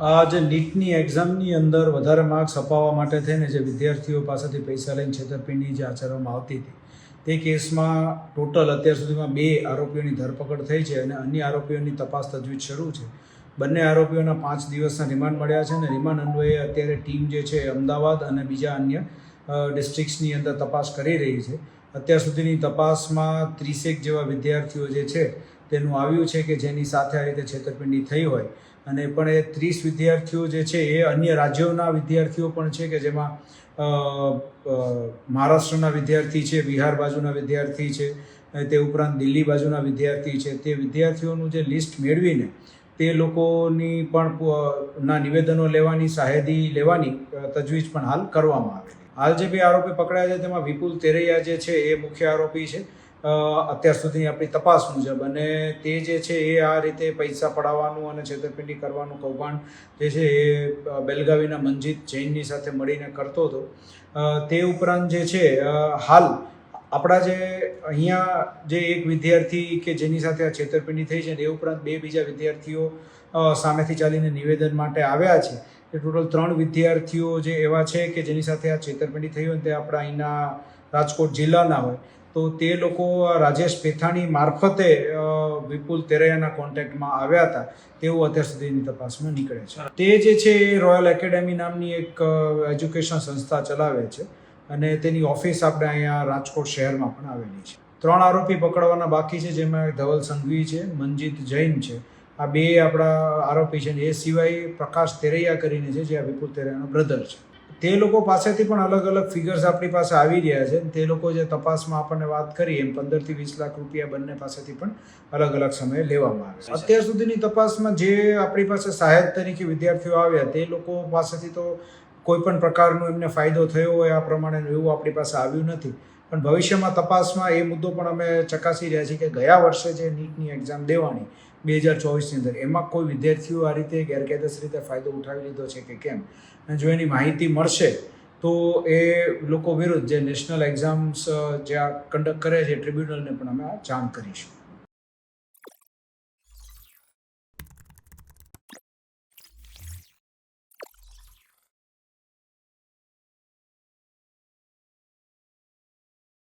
આ જે નીટની એક્ઝામની અંદર વધારે માર્ક્સ અપાવવા માટે થઈને જે વિદ્યાર્થીઓ પાસેથી પૈસા લઈને છેતરપિંડી જે આચરવામાં આવતી હતી, તે કેસમાં ટોટલ અત્યાર સુધીમાં બે આરોપીઓની ધરપકડ થઈ છે અને અન્ય આરોપીઓની તપાસ તજવીજ શરૂ છે. બંને આરોપીઓના પાંચ દિવસના રિમાન્ડ મળ્યા છે અને રિમાન્ડ અન્વયે અત્યારે ટીમ જે છે અમદાવાદ અને બીજા અન્ય ડિસ્ટ્રિક્ટ્સની અંદર તપાસ કરી રહી છે. અત્યાર સુધીની તપાસમાં ત્રીસેક જેવા વિદ્યાર્થીઓ જે છે, તેનું આવ્યું છે કે જેની સાથે આ રીતે છેતરપિંડી થઈ હોય. અને પણ એ ત્રીસ વિદ્યાર્થીઓ જે છે, એ અન્ય રાજ્યોના વિદ્યાર્થીઓ પણ છે કે જેમાં મહારાષ્ટ્રના વિદ્યાર્થી છે, બિહાર બાજુના વિદ્યાર્થી છે તે ઉપરાંત દિલ્હી બાજુના વિદ્યાર્થી છે. તે વિદ્યાર્થીઓનું જે લિસ્ટ મેળવીને તે લોકોની પણ ના નિવેદનો લેવાની સાહેદી લેવાની તજવીજ પણ હાલ કરવામાં આવેલી હાલ જે બે આરોપી પકડાયા છે, તેમાં વિપુલ તેરૈયા જે છે, એ મુખ્ય આરોપી છે. અત્યાર સુધીની આપણી તપાસ મુજબ અને તે જે છે, એ આ રીતે પૈસા પડાવવાનું અને છેતરપિંડી કરવાનું કૌભાંડ જે છે, એ બેલગાવીના મંજીત જૈનની સાથે મળીને કરતો હતો. તે ઉપરાંત જે છે હાલ આપણા જે અહીંયા જે એક વિદ્યાર્થી કે જેની સાથે આ છેતરપિંડી થઈ છે એ ઉપરાંત બે બીજા વિદ્યાર્થીઓ સામેથી ચાલીને નિવેદન માટે આવ્યા છે એ ટોટલ ત્રણ વિદ્યાર્થીઓ જે એવા છે કે જેની સાથે આ છેતરપિંડી થઈ હોય તે આપણા અહીંના રાજકોટ જિલ્લાના હોય, તો તે લોકો રાજેશ પેથાણી મારફતે વિપુલ તેરૈયાના કોન્ટેક્ટમાં આવ્યા હતા. તેવું અત્યાર સુધીની તપાસમાં નીકળે છે. તે જે છે એ રોયલ એકેડેમી નામની એક એજ્યુકેશન સંસ્થા ચલાવે છે અને તેની ઓફિસ આપણે અહીંયા રાજકોટ શહેરમાં પણ આવેલી છે. ત્રણ આરોપી પકડવાના બાકી છે, જેમાં ધવલ સંઘવી છે, મનજીત જૈન છે આ બે આપણા આરોપી છે એ સિવાય પ્રકાશ તેરૈયા કરીને છે, જે આ વિપુલ તેરૈયાનો બ્રધર છે. તે લોકો પાસેથી પણ અલગ અલગ ફિગર્સ આપણી પાસે આવી રહ્યા છે. તે લોકો જે તપાસમાં આપણને વાત કરી, એમ પંદરથી વીસ લાખ રૂપિયા બંને પાસેથી પણ અલગ અલગ સમયે લેવામાં આવે છે. અત્યાર સુધીની તપાસમાં જે આપણી પાસે સહાયક તરીકે વિદ્યાર્થીઓ આવ્યા, તે લોકો પાસેથી તો કોઈ પણ પ્રકારનો એમને ફાયદો થયો હોય આ પ્રમાણે એવું આપણી પાસે આવ્યું નથી. પણ ભવિષ્યમાં તપાસમાં એ મુદ્દો પણ અમે ચકાસી રહ્યા છીએ કે ગયા વર્ષે જે નીટની એક્ઝામ દેવાની બે હજાર ચોવીસની અંદર. એમાં કોઈ વિદ્યાર્થીઓ આ રીતે ગેરકાયદેસર રીતે ફાયદો ઉઠાવી લીધો છે કે કેમ? અને જો એની માહિતી મળશે, તો એ લોકો વિરુદ્ધ જે નેશનલ એક્ઝામ્સ જે આ કન્ડક્ટ કરે છે ટ્રિબ્યુનલને પણ અમે જાણ કરીશું.